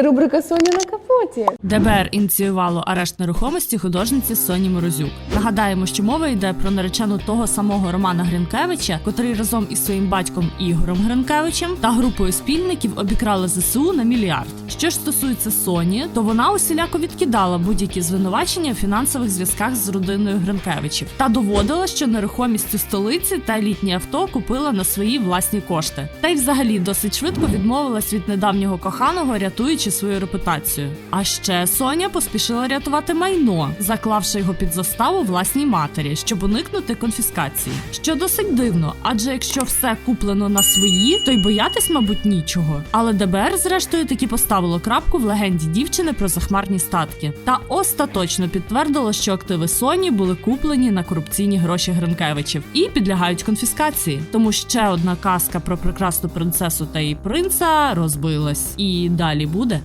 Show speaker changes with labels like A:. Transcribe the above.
A: Рубрика Соня на капоті.
B: ДБР ініціювало арешт нерухомості художниці Соні Морозюк. Нагадаємо, що мова йде про наречену того самого Романа Гринкевича, котрий разом із своїм батьком Ігорем Гринкевичем та групою спільників обікрали ЗСУ на мільярд. Що ж стосується Соні, то вона усіляко відкидала будь-які звинувачення у фінансових зв'язках з родиною Гринкевичів та доводила, що нерухомість у столиці та літнє авто купила на свої власні кошти. Та й взагалі досить швидко відмовилась від недавнього коханого, рятуючи свою репутацію. А ще Соня поспішила рятувати майно, заклавши його під заставу власній матері, щоб уникнути конфіскації. Що досить дивно, адже якщо все куплено на свої, то й боятись, мабуть, нічого. Але ДБР, зрештою, таки поставило крапку в легенді дівчини про захмарні статки та остаточно підтвердило, що активи Соні були куплені на корупційні гроші Гринкевичів і підлягають конфіскації. Тому ще одна казка про прекрасну принцесу та її принца розбилась. І далі буде.